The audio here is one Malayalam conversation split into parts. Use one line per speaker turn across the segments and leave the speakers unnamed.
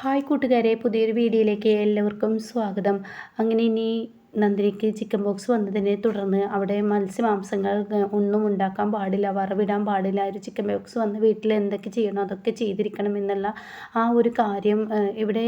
ഹായ് കൂട്ടുകാരെ പുതിയൊരു വീഡിയോയിലേക്ക് എല്ലാവർക്കും സ്വാഗതം. അങ്ങനെ ഇനി നന്ദിനിക്ക് ചിക്കൻ ബോക്സ് വന്നതിനെ തുടർന്ന് അവിടെ മത്സ്യമാംസങ്ങൾ ഒന്നും ഉണ്ടാക്കാൻ പാടില്ല വറവിടാൻ പാടില്ല. ഒരു ചിക്കൻ ബോക്സ് വന്ന് വീട്ടിൽ എന്തൊക്കെ ചെയ്യണോ അതൊക്കെ ചെയ്തിരിക്കണം എന്നുള്ള ആ ഒരു കാര്യം ഇവിടെ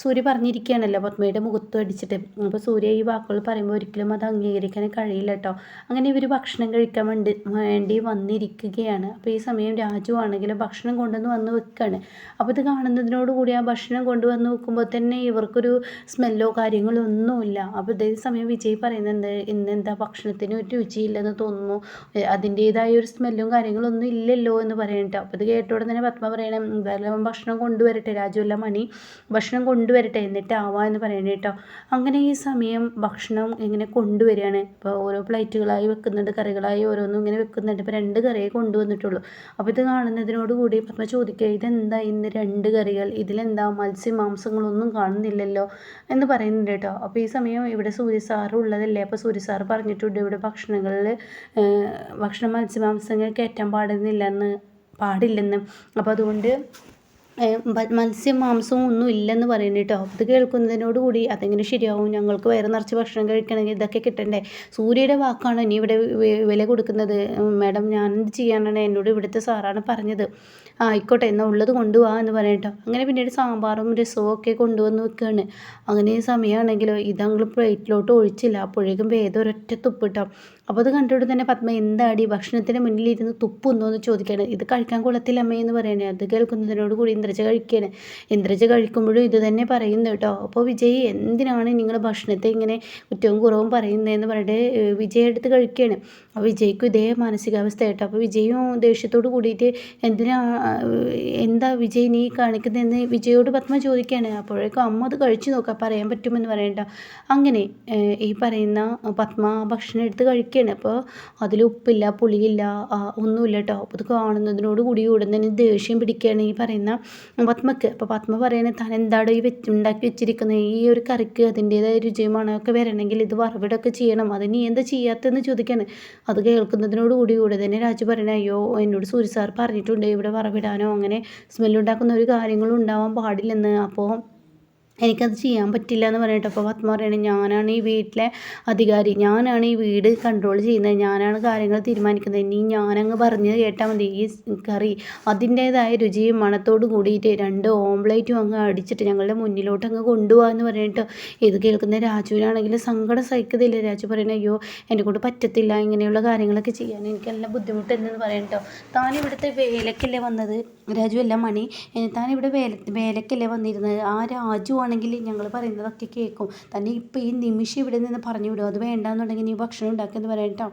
സൂര്യ പറഞ്ഞിരിക്കുകയാണല്ലോ പത്മയുടെ മുഖത്തും അടിച്ചിട്ട്. അപ്പോൾ സൂര്യ ഈ വാക്കുകൾ പറയുമ്പോൾ ഒരിക്കലും അത് അംഗീകരിക്കാൻ കഴിയില്ല കേട്ടോ അങ്ങനെ ഇവർ ഭക്ഷണം കഴിക്കാൻ വേണ്ടി വേണ്ടി വന്നിരിക്കുകയാണ്. അപ്പോൾ ഈ സമയം രാജു ആണെങ്കിൽ ഭക്ഷണം കൊണ്ടുവന്ന് വന്ന് വെക്കുകയാണ് അപ്പോൾ ഇത് കാണുന്നതിനോടുകൂടി ആ ഭക്ഷണം കൊണ്ടുവന്ന് വെക്കുമ്പോൾ തന്നെ ഇവർക്കൊരു സ്മെല്ലോ കാര്യങ്ങളോ ഒന്നുമില്ല. അപ്പോൾ ഇതേ സമയം വിജയ് പറയുന്നുണ്ട് ഇന്ന് എന്താ ഭക്ഷണത്തിന് ഒരു രുചിയില്ലെന്ന് തോന്നുന്നു. അതിന്റേതായ ഒരു സ്മെല്ലും കാര്യങ്ങളും ഒന്നും ഇല്ലല്ലോ എന്ന് പറയട്ടോ അപ്പോൾ ഇത് കേട്ടോടെ തന്നെ പത്മ പറയണം എന്തായാലും ഭക്ഷണം കൊണ്ടുവരട്ടെ രാജു അല്ല മണി. ഭക്ഷണം കൊണ്ടുവരട്ടെ എന്നിട്ട് ആവാ എന്ന് പറയണേ കേട്ടോ അങ്ങനെ ഈ സമയം ഭക്ഷണം ഇങ്ങനെ കൊണ്ടുവരികയാണ്. ഇപ്പോൾ ഓരോ പ്ലേറ്റുകളായി വെക്കുന്നുണ്ട് കറികളായി ഓരോന്നും ഇങ്ങനെ വെക്കുന്നുണ്ട്. ഇപ്പോൾ രണ്ട് കറിയെ കൊണ്ടുവന്നിട്ടുള്ളൂ. അപ്പോൾ ഇത് കാണുന്നതിനോടുകൂടി പത്മ ചോദിക്കുക ഇതെന്താ ഇന്ന് രണ്ട് കറികൾ? ഇതിലെന്താ മത്സ്യം മാംസങ്ങളൊന്നും കാണുന്നില്ലല്ലോ? എന്ന് പറയുന്നുണ്ട് കേട്ടോ അപ്പോൾ ഈ സമയം ഇവിടെ സൂര്യ ഉള്ളതല്ലേ? അപ്പോൾ സൂര്യ സാറ് പറഞ്ഞിട്ടുണ്ട് ഇവിടെ ഭക്ഷണങ്ങളിൽ ഭക്ഷണ മത്സ്യമാംസങ്ങൾ കയറ്റാൻ പാടുന്നില്ലെന്ന് പാടില്ലെന്ന്. അപ്പോൾ അതുകൊണ്ട് മത്സ്യം മാംസവും ഒന്നും ഇല്ലെന്ന് പറയുന്നു കേട്ടോ. ഇത് കേൾക്കുന്നതിനോട് കൂടി അതെങ്ങനെ ശരിയാവും? ഞങ്ങൾക്ക് വയറ് നിറച്ച് ഭക്ഷണം കഴിക്കണമെങ്കിൽ ഇതൊക്കെ കിട്ടണ്ടേ? സൂര്യയുടെ വാക്കാണ് ഇനി ഇവിടെ വില കൊടുക്കുന്നത്. മാഡം ഞാൻ എന്ത് ചെയ്യാനാണ് എന്നോട് ഇവിടുത്തെ സാറാണ് പറഞ്ഞത്. ആയിക്കോട്ടെ എന്നാൽ ഉള്ളത് കൊണ്ടുപോവാ എന്ന് പറയാം കേട്ടോ. അങ്ങനെ പിന്നീട് സാമ്പാറും രസവും ഒക്കെ കൊണ്ടുവന്ന് വെക്കുകയാണ് അങ്ങനെ സമയമാണെങ്കിലോ ഇതങ്ങൾ പ്ലേറ്റിലോട്ട് ഒഴിച്ചില്ല. അപ്പോഴേക്കും വേദം ഒരൊറ്റ തുപ്പിട്ടോ അപ്പോൾ അത് കണ്ടിട്ട് തന്നെ പത്മ എന്താടി ഭക്ഷണത്തിന് മുന്നിലിരുന്ന് തുപ്പുന്നോ എന്ന് ചോദിക്കുകയാണ്. ഇത് കഴിക്കാൻ കൊള്ളത്തില്ല അമ്മയെന്ന് പറയണേ. അത് കേൾക്കുന്നതിനോട് കൂടി ഇന്ദ്രജ കഴിക്കുകയാണ് ഇന്ദ്രജ കഴിക്കുമ്പോഴും ഇത് തന്നെ പറയുന്നു കേട്ടോ. അപ്പോൾ വിജയ് എന്തിനാണ് നിങ്ങൾ ഭക്ഷണത്തെ ഇങ്ങനെ കുറ്റവും കുറവും പറയുന്നതെന്ന് പറഞ്ഞിട്ട് വിജയ് എടുത്ത് കഴിക്കുകയാണ് അപ്പോൾ വിജയ്ക്കും ഇതേ മാനസികാവസ്ഥ കേട്ടോ. അപ്പോൾ വിജയും ദേഷ്യത്തോട് കൂടിയിട്ട് എന്തിനാ എന്താ വിജയ് നീ കാണിക്കുന്നതെന്ന് വിജയോട് പത്മ ചോദിക്കുകയാണ് അപ്പോഴേക്കും അമ്മ അത് കഴിച്ചു നോക്കാം പറയാൻ പറ്റുമെന്ന് പറയണ്ട അങ്ങനെ ഈ പറയുന്ന പത്മ ഭക്ഷണം എടുത്ത് കഴിക്കുകയാണ് അപ്പോൾ അതിൽ ഉപ്പില്ല പുളിയില്ല ഒന്നുമില്ല കേട്ടോ. അപ്പോൾ ഇത് കാണുന്നതിനോട് കൂടി ഉടൻ തന്നെ ദേഷ്യം പിടിക്കുകയാണ് ഈ പറയുന്ന പത്മക്ക്. അപ്പോൾ പത്മ പറയുന്നത് താൻ എന്താണ് ഈ വെച്ച് ഉണ്ടാക്കി വെച്ചിരിക്കുന്നത് ഈ ഒരു കറിക്ക് അതിന്റേതായ രുചിയുമാണ് ഒക്കെ വരണമെങ്കിൽ ഇത് വറവിടൊക്കെ ചെയ്യണം. അത് നീ എന്താ ചെയ്യാത്തതെന്ന് ചോദിക്കാണ്. അത് കേൾക്കുന്നതിനോട് കൂടി കൂടെ തന്നെ രാജു പറയണ അയ്യോ എന്നോട് സൂര്യ സാർ പറഞ്ഞിട്ടുണ്ട് ഇവിടെ വറവിടാനോ അങ്ങനെ സ്മെല്ലുണ്ടാക്കുന്ന ഒരു കാര്യങ്ങളും ഉണ്ടാവാൻ പാടില്ലെന്ന്. അപ്പോൾ എനിക്കത് ചെയ്യാൻ പറ്റില്ല എന്ന് പറഞ്ഞിട്ട് അപ്പോൾ പത്മ പറയണേ ഞാനാണ് ഈ വീട്ടിലെ അധികാരി. ഞാനാണ് ഈ വീട് കൺട്രോൾ ചെയ്യുന്നത്. ഞാനാണ് കാര്യങ്ങൾ തീരുമാനിക്കുന്നത്. ഇനി ഞാനങ്ങ് പറഞ്ഞ് കേട്ടാൽ മതി. ഈ കറി അതിന്റേതായ രുചിയും മണത്തോട് കൂടിയിട്ട് രണ്ട് ഓംപ്ലേറ്റും അങ്ങ് അടിച്ചിട്ട് ഞങ്ങളുടെ മുന്നിലോട്ട് അങ്ങ് കൊണ്ടുപോകാമെന്ന് പറഞ്ഞിട്ട് ഇത് കേൾക്കുന്ന രാജുവിനാണെങ്കിൽ സങ്കടം സഹിക്കത്തില്ല. രാജു പറയണ അയ്യോ എന്നെ കൊണ്ട് പറ്റത്തില്ല. ഇങ്ങനെയുള്ള കാര്യങ്ങളൊക്കെ ചെയ്യാൻ എനിക്ക് നല്ല ബുദ്ധിമുട്ടുണ്ടെന്ന് പറയണ്ടോ താൻ ഇവിടുത്തെ വേലക്കല്ലേ വന്നത്? രാജു അല്ല മണി. താൻ ഇവിടെ വേല വേലക്കല്ലേ വന്നിരുന്നത്? ആ രാജു ആണെങ്കിൽ ഞങ്ങൾ പറയുന്നതൊക്കെ കേൾക്കും തന്നെ ഇപ്പം ഈ നിമിഷം ഇവിടെ നിന്ന് പറഞ്ഞു വിടും. അത് വേണ്ടാന്നുണ്ടെങ്കിൽ നീ ഭക്ഷണം ഉണ്ടാക്കിയെന്ന് പറയട്ടോ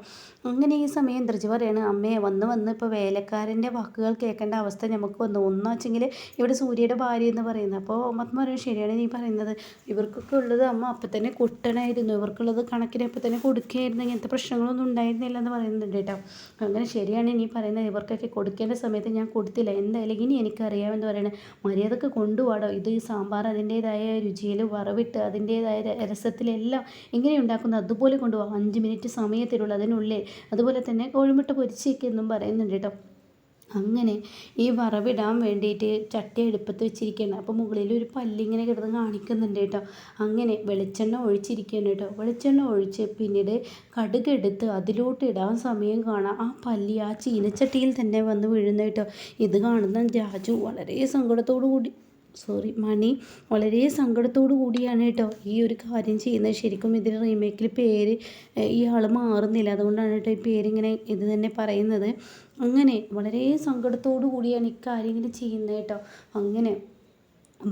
അങ്ങനെ ഈ സമയം ഇന്ദ്രജി പറയാണ് അമ്മേ വന്ന് വന്ന് ഇപ്പോൾ വേലക്കാരന്റെ വാക്കുകൾ കേൾക്കേണ്ട അവസ്ഥ നമുക്ക് വന്നു. ഒന്നു വെച്ചെങ്കിൽ ഇവിടെ സൂര്യയുടെ ഭാര്യ എന്ന് പറയുന്നത്. അപ്പോൾ അമ്മ പറയും ശരിയാണ് നീ പറയുന്നത്. ഇവർക്കൊക്കെ ഉള്ളത് അമ്മ അപ്പം തന്നെ കൊട്ടണമായിരുന്നു ഇവർക്കുള്ളത് കണക്കിന് അപ്പം തന്നെ കൊടുക്കുകയായിരുന്നു. ഇങ്ങനത്തെ പ്രശ്നങ്ങളൊന്നും ഉണ്ടായിരുന്നില്ല എന്ന് പറയുന്നുണ്ട് കേട്ടോ അങ്ങനെ ശരിയാണ് നീ പറയുന്നത്. ഇവർക്കൊക്കെ കൊടുക്കേണ്ട സമയത്ത് ഞാൻ കൊടുത്തില്ല. എന്തായാലും ഇനി എനിക്കറിയാമെന്ന് പറയണേ. മര്യാദയ്ക്ക് കൊണ്ടുപോകാടോ ഇത് ഈ സാമ്പാർ അതിന്റേതായ രുചിയിൽ വറവിട്ട് അതിന്റേതായ രസത്തിലെല്ലാം എങ്ങനെ ഉണ്ടാക്കുന്നത് അതുപോലെ കൊണ്ടുപോകാം. അഞ്ച് മിനിറ്റ് സമയത്തിലുള്ള അതിനുള്ളിൽ. അതുപോലെ തന്നെ കോഴിമുട്ട പൊരിച്ചേക്കെന്നും പറയുന്നുണ്ട് കേട്ടോ. അങ്ങനെ ഈ വറവിടാൻ വേണ്ടിയിട്ട് ചട്ടി എടുപ്പത്ത് വെച്ചിരിക്കുകയാണ്. അപ്പോൾ മുകളിൽ ഒരു പല്ലിങ്ങനെ കിടന്ന് കാണിക്കുന്നുണ്ട് കേട്ടോ. അങ്ങനെ വെളിച്ചെണ്ണ ഒഴിച്ചിരിക്കുകയാണ് കേട്ടോ. വെളിച്ചെണ്ണ ഒഴിച്ച് പിന്നീട് കടുകെടുത്ത് അതിലോട്ട് ഇടാൻ സമയം കാണാം. ആ പല്ലി ആ ചീനച്ചട്ടിയിൽ തന്നെ വന്ന് വീഴുന്ന കേട്ടോ. ഇത് കാണുന്ന ജാജു വളരെ സങ്കടത്തോടു കൂടി സോറി മണി. വളരെ സങ്കടത്തോടു കൂടിയാണ് കേട്ടോ ഈ ഒരു കാര്യം ചെയ്യുന്നത്. ശരിക്കും ഇതിൽ റീമേക്കിൽ പേര് ഈ ആൾ മാറുന്നില്ല. അതുകൊണ്ടാണ് കേട്ടോ ഈ പേരിങ്ങനെ ഇത് തന്നെ പറയുന്നത്. അങ്ങനെ വളരെ സങ്കടത്തോടു കൂടിയാണ് ഇക്കാര്യങ്ങൾ കാര്യം ചെയ്യുന്നത് കേട്ടോ. അങ്ങനെ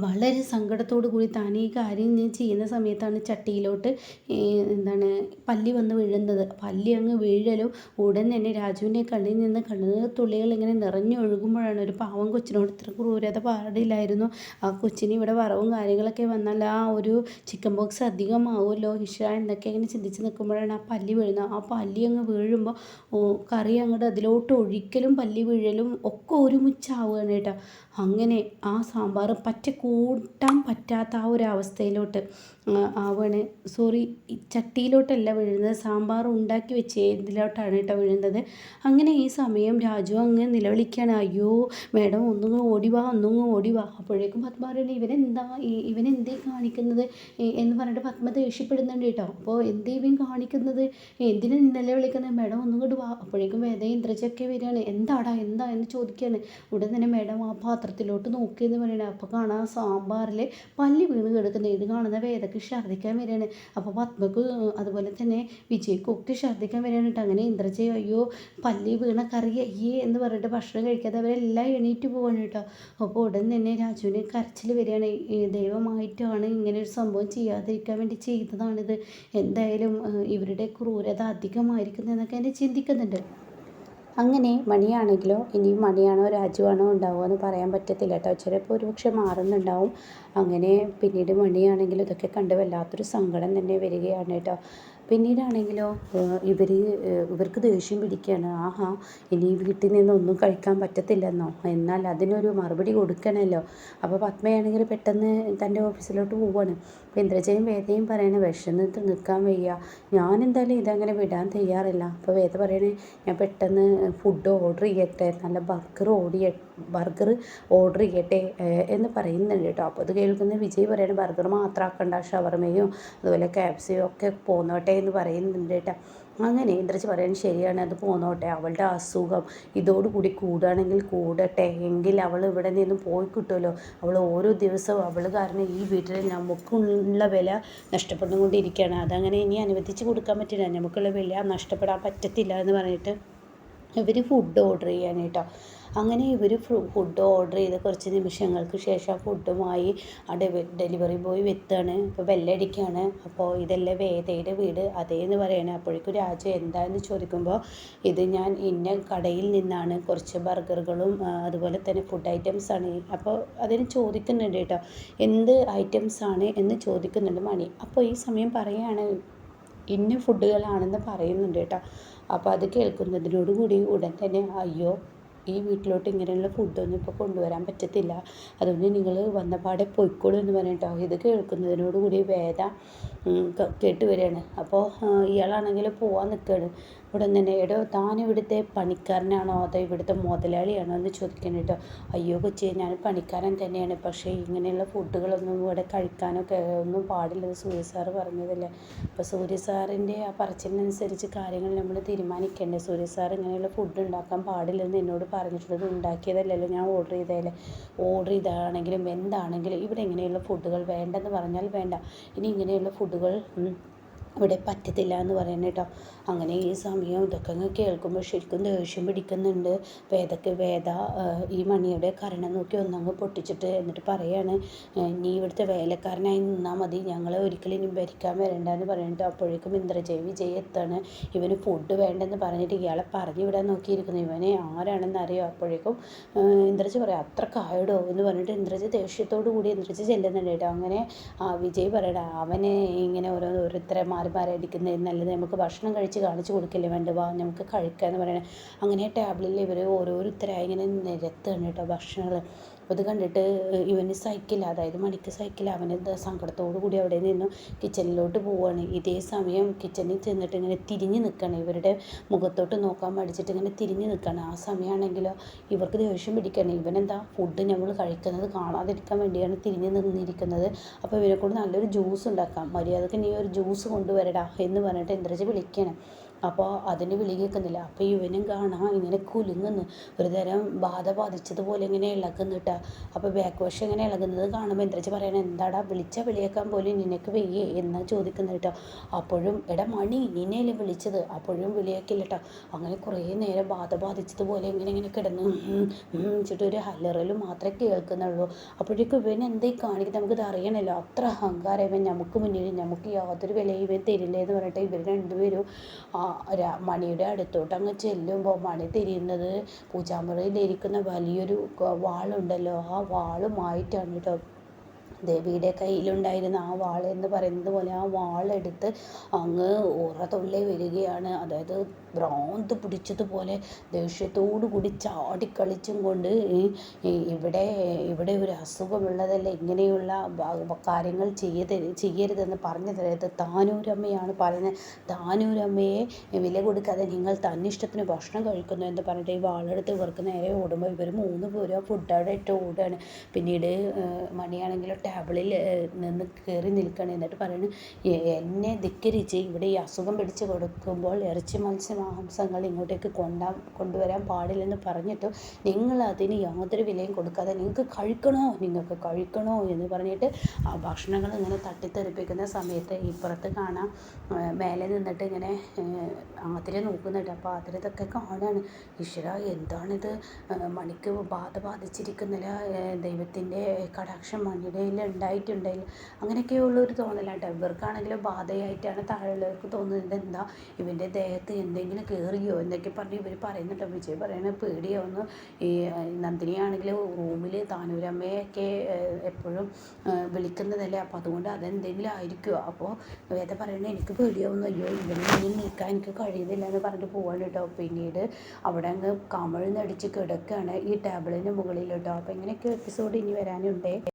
വളരെ സങ്കടത്തോടു കൂടി താൻ ഈ കാര്യം ഞാൻ ചെയ്യുന്ന സമയത്താണ് ചട്ടിയിലോട്ട് എന്താണ് പല്ലി വന്ന് വീഴുന്നത്. പല്ലി അങ്ങ് വീഴലും ഉടൻ തന്നെ രാജുവിന്റെ കണ്ണിൽ നിന്ന് കണ്ണുനീർ തുള്ളികൾ ഇങ്ങനെ നിറഞ്ഞൊഴുകുമ്പോഴാണ് ഒരു പാവം കൊച്ചിനോട് ഇത്ര ക്രൂരത പാടില്ലായിരുന്നു. ആ കൊച്ചിന് ഇവിടെ വറവും കാര്യങ്ങളൊക്കെ വന്നാൽ ആ ഒരു ചിക്കൻ ബോക്സ് അധികമാവുമല്ലോ? ഹിഷ എന്നൊക്കെ ഇങ്ങനെ ചിന്തിച്ച് നിൽക്കുമ്പോഴാണ് ആ പല്ലി വീഴുന്നത്? ആ പല്ലി അങ്ങ് വീഴുമ്പോൾ കറി അങ്ങോട്ട് അതിലോട്ട് ഒഴിക്കലും പല്ലി വീഴലും ഒക്കെ ഒരുമിച്ചാവുകയാണ് കേട്ടോ. അങ്ങനെ ആ സാമ്പാർ പറ്റ കൂട്ടാൻ പറ്റാത്ത ആ ഒരു അവസ്ഥയിലോട്ട് ആവാണ്. സോറി ചട്ടിയിലോട്ടല്ല വീഴുന്നത്. സാമ്പാർ ഉണ്ടാക്കി വെച്ച് ഇതിലോട്ടാണ് കേട്ടോ വീഴുന്നത്. അങ്ങനെ ഈ സമയം രാജു അങ്ങ് നിലവിളിക്കുകയാണ് അയ്യോ മേഡം ഒന്നും ഓടി വാ ഒന്നും ഓടി വാ. അപ്പോഴേക്കും പത്മ പറയുന്നത് ഇവനെന്താ? ഇവനെന്തേ കാണിക്കുന്നത്? എന്ന് പറഞ്ഞിട്ട് പത്മ ദേഷ്യപ്പെടുന്നുണ്ട് കേട്ടോ. അപ്പോൾ എന്തേ ഇവൻ കാണിക്കുന്നത്? എന്തിനാ നിലവിളിക്കുന്നത്? മേഡം ഒന്നും കൂടി വാ. അപ്പോഴേക്കും വേദ ഇന്ദ്രജൊക്കെ വരികയാണ്. എന്താടാ? എന്താ? എന്ന് ചോദിക്കുകയാണ്. ഉടൻ തന്നെ മേഡം ആ പാത്രത്തിലോട്ട് നോക്കിയെന്ന് പറയണേ അപ്പോൾ കാണാം സാമ്പാറിൽ പല്ലി വീണ് കിടക്കുന്ന. ഇത് കാണുന്ന വേദക്ക് ഛർദ്ദിക്കാൻ വരികയാണ്. അപ്പോൾ പത്മക്ക് അതുപോലെ തന്നെ വിജയ്ക്കും ഒക്കെ ഛർദ്ദിക്കാൻ വരികയാണ് കേട്ടോ അങ്ങനെ ഇന്ദ്രജയോ അയ്യോ പല്ലി വീണ കറി അയ്യേ എന്ന് പറഞ്ഞിട്ട് ഭക്ഷണം കഴിക്കാതെ അവരെല്ലാം എണീറ്റ് പോവാണ് കേട്ടോ അപ്പോൾ ഉടൻ തന്നെ രാജുവിന് കരച്ചിൽ വരികയാണ്. ദൈവമായിട്ടാണ് ഇങ്ങനെ ഒരു സംഭവം ചെയ്യാതിരിക്കാൻ വേണ്ടി ചെയ്തതാണിത്. എന്തായാലും ഇവരുടെ ക്രൂരത അധികമായിരിക്കുന്നതെന്നൊക്കെ എന്നെ ചിന്തിക്കുന്നുണ്ട്. അങ്ങനെ മണിയാണെങ്കിലോ ഇനി മണിയാണോ രാജുവാണോ ഉണ്ടാവുക എന്ന് പറയാൻ പറ്റത്തില്ല കേട്ടോ. ചിലപ്പോൾ ഒരുപക്ഷെ മാറുന്നുണ്ടാവും. അങ്ങനെ പിന്നീട് മണിയാണെങ്കിലും ഇതൊക്കെ കണ്ട് വല്ലാത്തൊരു സങ്കടം തന്നെ വരികയാണ് കേട്ടോ. പിന്നീടാണെങ്കിലോ ഇവർ ഇവർക്ക് ദേഷ്യം പിടിക്കുകയാണ്. ആഹാ ഇനി വീട്ടിൽ നിന്നൊന്നും കഴിക്കാൻ പറ്റത്തില്ലെന്നോ? എന്നാൽ അതിനൊരു മറുപടി കൊടുക്കണമല്ലോ. അപ്പോൾ പത്മയാണെങ്കിൽ പെട്ടെന്ന് തന്റെ ഓഫീസിലോട്ട് പോവുകയാണ്. അപ്പോൾ ഇന്ദ്രജയും വേദയും പറയണ വിഷന്നിട്ട് നിൽക്കാൻ വയ്യ. ഞാൻ എന്തായാലും ഇതങ്ങനെ വിടാൻ തയ്യാറില്ല. അപ്പോൾ വേദ പറയണേ ഞാൻ പെട്ടെന്ന് ഫുഡ് ഓർഡർ ചെയ്യട്ടെ നല്ല ബർഗർ ഓടിയ ബർഗർ ഓർഡർ ചെയ്യട്ടെ എന്ന് പറയുന്നുണ്ട് കേട്ടോ. അപ്പോൾ അത് കേൾക്കുന്ന വിജയ് പറയണ ബർഗർ മാത്രം ആക്കണ്ട ഷവർമയും അതുപോലെ ക്യാബ്സയും ഒക്കെ പോന്നോട്ടെ എന്ന് പറയുന്നുണ്ട് കേട്ടോ. അങ്ങനെ ഇന്ദ്രജ് പറയാൻ ശരിയാണ് അത് പോന്നോട്ടെ. അവളുടെ അസുഖം ഇതോടുകൂടി കൂടുകയാണെങ്കിൽ കൂടട്ടെ. എങ്കിൽ അവൾ ഇവിടെ നിന്ന് പോയി കിട്ടുമല്ലോ. അവൾ ഓരോ ദിവസവും അവൾ കാരണം ഈ വീട്ടിൽ നമുക്കുള്ള വില നഷ്ടപ്പെട്ടുകൊണ്ടിരിക്കുകയാണ് അതങ്ങനെ ഇനി അനുവദിച്ച് കൊടുക്കാൻ പറ്റില്ല. നമുക്കുള്ള വില നഷ്ടപ്പെടാൻ പറ്റത്തില്ല എന്ന് പറഞ്ഞിട്ട് ഇവർ ഫുഡ് ഓർഡർ ചെയ്യാനായിട്ടോ അങ്ങനെ ഇവർ ഫുഡ് ഓർഡർ ചെയ്ത് കുറച്ച് നിമിഷങ്ങൾക്ക് ശേഷം ഫുഡുമായി ആ ഡെലിവറി ബോയ് എത്തുകയാണ് ഇപ്പോൾ ബെല്ലടിക്കുകയാണ് അപ്പോൾ ഇതല്ലേ വേദയുടെ വീട്. അതേന്ന് പറയണേ. അപ്പോഴേക്കും രാജു എന്താണെന്ന് ചോദിക്കുമ്പോൾ ഇത് ഞാൻ ഇന്ന കടയിൽ നിന്നാണ്. കുറച്ച് ബർഗറുകളും അതുപോലെ തന്നെ ഫുഡ് ഐറ്റംസ് ആണ്. അപ്പോൾ അതിന് ചോദിക്കുന്നുണ്ട് കേട്ടോ. എന്ത് ഐറ്റംസ് ആണ് എന്ന് ചോദിക്കുന്നുണ്ട് മണി. അപ്പോൾ ഈ സമയം പറയുകയാണ് ഇന്ന ഫുഡുകളാണെന്ന് പറയുന്നുണ്ട് കേട്ടോ. അപ്പോൾ അത് കേൾക്കുന്നതിനോട് കൂടി ഉടൻ തന്നെ അയ്യോ ഈ വീട്ടിലോട്ട് ഇങ്ങനെയുള്ള ഫുഡൊന്നും ഇപ്പോൾ കൊണ്ടുവരാൻ പറ്റത്തില്ല. അതുകൊണ്ട് നിങ്ങൾ വന്ന വന്നപാടെ പൊയ്ക്കോളൂ എന്ന് പറഞ്ഞിട്ടോ. ഇത് കേൾക്കുന്നതിനോട് കൂടി വേദ കേട്ട് വരികയാണ്. അപ്പോൾ ഇയാളാണെങ്കിൽ പോവാൻ നിൽക്കുകയാണ് ഉടൻ തന്നെ എടോ താൻ ഇവിടുത്തെ പണിക്കാരനാണോ അതോ ഇവിടുത്തെ മുതലാളിയാണോ എന്ന് ചോദിക്കണം കേട്ടോ. അയ്യോ കൊച്ചി ഞാൻ പണിക്കാരൻ തന്നെയാണ്. പക്ഷേ ഇങ്ങനെയുള്ള ഫുഡുകളൊന്നും ഇവിടെ കഴിക്കാനൊക്കെ ഒന്നും പാടില്ലെന്ന് സൂര്യ സാറ് പറഞ്ഞതല്ലേ. അപ്പോൾ സൂര്യ സാറിന്റെ ആ പറച്ചിലിനനുസരിച്ച് കാര്യങ്ങൾ നമ്മൾ തീരുമാനിക്കണ്ടേ? സൂര്യ സാർ ഇങ്ങനെയുള്ള ഫുഡ് ഉണ്ടാക്കാൻ പാടില്ലെന്ന് എന്നോട് പറഞ്ഞിട്ടുള്ളത് ഉണ്ടാക്കിയതല്ലല്ലോ ഞാൻ ഓർഡർ ചെയ്തതല്ലേ. ഓർഡർ ചെയ്താണെങ്കിലും എന്താണെങ്കിലും ഇവിടെ ഇങ്ങനെയുള്ള ഫുഡുകൾ വേണ്ടെന്ന് പറഞ്ഞാൽ വേണ്ട. ഇനി ഇങ്ങനെയുള്ള ഫുഡുകൾ ഇവിടെ പറ്റത്തില്ല എന്ന് പറയുന്നത് കേട്ടോ. അങ്ങനെ ഈ സമയം ഇതൊക്കെ അങ്ങ് കേൾക്കുമ്പോൾ ശരിക്കും ദേഷ്യം പിടിക്കുന്നുണ്ട്. വേദക്ക് വേദ ഈ മണിയുടെ കരണം നോക്കി ഒന്നങ്ങ് പൊട്ടിച്ചിട്ട് എന്നിട്ട് പറയാണ് നീ ഇവിടുത്തെ വേലക്കാരനായി നിന്നാൽ മതി. ഞങ്ങളെ ഒരിക്കലും ഇനി ഭരിക്കാൻ വരണ്ട എന്ന് പറഞ്ഞിട്ട് അപ്പോഴേക്കും ഇന്ദ്രജയ് വിജയ് എത്താണ്? ഇവന് ഫുഡ് വേണ്ടെന്ന് പറഞ്ഞിട്ട് ഇയാളെ പറഞ്ഞു വിടാൻ നോക്കിയിരിക്കുന്നു. ഇവനെ ആരാണെന്ന് അറിയോ? അപ്പോഴേക്കും ഇന്ദ്രജ പറയാം അത്ര കായടോ എന്ന് പറഞ്ഞിട്ട് ഇന്ദ്രജ ദേഷ്യത്തോടു കൂടി ഇന്ദ്രജ ചെല്ലുന്നുണ്ട് കേട്ടോ. അങ്ങനെ വിജയ് പറയടാ അവനെ ഇങ്ങനെ ഓരോ ഓരോരുത്തരെ മാറി മാറി അടിക്കുന്നത് നല്ലത് നമുക്ക് ഭക്ഷണം കാണിച്ച് കൊടുക്കില്ലേ വേണ്ട വാ നമുക്ക് കഴിക്കാമെന്ന് പറയണേ. അങ്ങനെ ടേബിളിൽ ഇവർ ഓരോരുത്തരായി ഇങ്ങനെ നിരത്തുകയാണ് കേട്ടോ ഭക്ഷണങ്ങൾ അപ്പോൾ ഇത് കണ്ടിട്ട് ഇവന് സൈക്കിൾ അതായത് മണിക്ക് സൈക്കിൾ അവന് സങ്കടത്തോടു കൂടി അവിടെ നിന്നും കിച്ചണിലോട്ട് പോവുകയാണ് ഇതേ സമയം കിച്ചണിൽ ചെന്നിട്ട് ഇങ്ങനെ തിരിഞ്ഞ് നിൽക്കുകയാണ് ഇവരുടെ മുഖത്തോട്ട് നോക്കാൻ മടിച്ചിട്ട് ഇങ്ങനെ തിരിഞ്ഞ് നിൽക്കുകയാണ് ആ സമയമാണെങ്കിലോ ഇവർക്ക് ദേഷ്യം പിടിക്കുകയാണ് ഇവനെന്താ ഫുഡ് നമ്മൾ കഴിക്കുന്നത് കാണാതിരിക്കാൻ വേണ്ടിയാണ് തിരിഞ്ഞ് നിന്നിരിക്കുന്നത്. അപ്പോൾ ഇവരെക്കൊണ്ട് നല്ലൊരു ജ്യൂസ് ഉണ്ടാക്കാം. മര്യാദയ്ക്ക് നീ ഒരു ജ്യൂസ് കൊണ്ടുവരടാ എന്ന് പറഞ്ഞിട്ട് ഇന്ദ്രജ വിളിക്കണം. അപ്പോൾ അതിന് വിളി കേൾക്കുന്നില്ല അപ്പോൾ ഇവനും കാണാം ഇങ്ങനെ കുലുങ്ങുന്നു. ഒരു തരം ബാധ ബാധിച്ചതുപോലെ ഇങ്ങനെ ഇളകുന്നു കേട്ടോ അപ്പോൾ ബാക്ക് വശം ഇങ്ങനെ ഇളകുന്നത് കാണുമ്പോൾ എന്തരച്ച് പറയണ എന്താടാ വിളിച്ച വിളിയേക്കാൻ പോലും നിനക്ക് വെയ്യേ? എന്ന് ചോദിക്കുന്നു കേട്ടോ അപ്പോഴും എടാ മണി നിന്നെയല്ലേ വിളിച്ചത്? അപ്പോഴും വിളിയേക്കില്ല കേട്ടോ അങ്ങനെ കുറേ നേരം ബാധ ബാധിച്ചതുപോലെ ഇങ്ങനെ ഇങ്ങനെ കിടന്നു വെച്ചിട്ട് ഒരു ഹല്ലറലും മാത്രമേ കേൾക്കുന്നുള്ളൂ. അപ്പോഴേക്കും ഇവൻ എന്തേ കാണിക്കുന്നത്? നമുക്കിത് അറിയണമല്ലോ അത്ര അഹങ്കാരം ഇവൻ. നമുക്ക് മുന്നിൽ നമുക്ക് യാതൊരു വിലയും ഇവൻ തരില്ല എന്ന് പറഞ്ഞിട്ട് ഇവർ രണ്ടുപേരും മണിയുടെ അടുത്തോട്ട് അങ്ങ് ചെല്ലുമ്പോൾ മണി തിരിയുന്നത് പൂജാമുറിയിലിരിക്കുന്ന വലിയൊരു വാളുണ്ടല്ലോ. ആ വാളുമായിട്ടാണ് കേട്ടോ ദേവിയുടെ കയ്യിലുണ്ടായിരുന്ന ആ വാൾ എന്ന് പറയുന്നത് പോലെ ആ വാളെടുത്ത് അങ്ങ് ഉറതുള്ളി വരികയാണ്. അതായത് ഭ്രാന്ത് പിടിച്ചതുപോലെ ദേഷ്യത്തോടു കൂടി ചാടിക്കളിച്ചും കൊണ്ട് ഇവിടെ ഇവിടെ ഒരു അസുഖമുള്ളതല്ല ഇങ്ങനെയുള്ള കാര്യങ്ങൾ ചെയ്യരുത് ചെയ്യരുതെന്ന് പറഞ്ഞു തരരുത്. താനൂരമ്മയാണ് പറയുന്നത്. താനൂരമ്മയെ വില കൊടുക്കാതെ നിങ്ങൾ തന്നിഷ്ടത്തിന് ഭക്ഷണം കഴിക്കുന്നു എന്ന് പറഞ്ഞിട്ട് ഈ വാളെടുത്ത് ഇവർക്ക് നേരെ ഓടുമ്പോൾ ഇവർ മൂന്ന് പേരും ഫുഡ് അവിടെ ഇട്ട് ഓടുകയാണ്. പിന്നീട് മണിയാണെങ്കിലും ടേബിളിൽ നിന്ന് കയറി നിൽക്കുകയാണ് എന്നിട്ട് പറയുന്നു എന്നെ ധിക്കരിച്ച് ഇവിടെ ഈ അസുഖം പിടിച്ച് കൊടുക്കുമ്പോൾ ഇറച്ചി മത്സ്യ മാംസങ്ങൾ ഇങ്ങോട്ടേക്ക് കൊണ്ടാ കൊണ്ടുവരാൻ പാടില്ലെന്ന് പറഞ്ഞിട്ട് നിങ്ങൾ അതിന് യാതൊരു വിലയും കൊടുക്കാതെ നിങ്ങൾക്ക് കഴിക്കണോ നിങ്ങൾക്ക് കഴിക്കണോ എന്ന് പറഞ്ഞിട്ട് ആ ഭക്ഷണങ്ങൾ ഇങ്ങനെ തട്ടിത്തെറിപ്പിക്കുന്ന സമയത്ത് ഇപ്പുറത്ത് കാണാം മേലെ നിന്നിട്ട് ഇങ്ങനെ ആതിര നോക്കുന്നുണ്ട്. അപ്പോൾ ആതിര കാണുകയാണ് ഈശ്വര എന്താണിത്? മണിക്ക് ബാധ ബാധിച്ചിരിക്കുന്നില്ല. ദൈവത്തിന്റെ കടാക്ഷം മണിയുടെ ഉണ്ടായിട്ടുണ്ടെങ്കിൽ അങ്ങനെയൊക്കെയുള്ള ഒരു തോന്നലാട്ടോ. ഇവർക്കാണെങ്കിലും ബാധയായിട്ടാണ് താഴെയുള്ളവർക്ക് തോന്നുന്നത്. എന്താ ഇവന്റെ ദേഹത്ത് എന്തെങ്കിലും കയറിയോ എന്നൊക്കെ പറഞ്ഞ് ഇവർ പറയുന്നുണ്ടോ. വിജയ് പറയണ പേടിയാവുന്നു. ഈ നന്ദിനിയാണെങ്കിൽ റൂമിൽ താനൂരമ്മയൊക്കെ എപ്പോഴും വിളിക്കുന്നതല്ലേ. അപ്പോൾ അതുകൊണ്ട് അതെന്തെങ്കിലും ആയിരിക്കുമോ അപ്പോൾ വേദ പറയണ എനിക്ക് പേടിയാവുന്നു. അയ്യോ ഇവനെ മുന്നിൽ നിൽക്കാൻ എനിക്ക് കഴിയുന്നില്ല എന്ന് പറഞ്ഞിട്ട് പോവാണ് കേട്ടോ. പിന്നീട് അവിടെ അങ്ങ് കമിഴ്ന്നടിച്ച് കിടക്കുകയാണ് ഈ ടേബിളിന് മുകളിൽ കേട്ടോ അപ്പോൾ ഇങ്ങനെയൊക്കെ എപ്പിസോഡ് ഇനി വരാനുണ്ട്.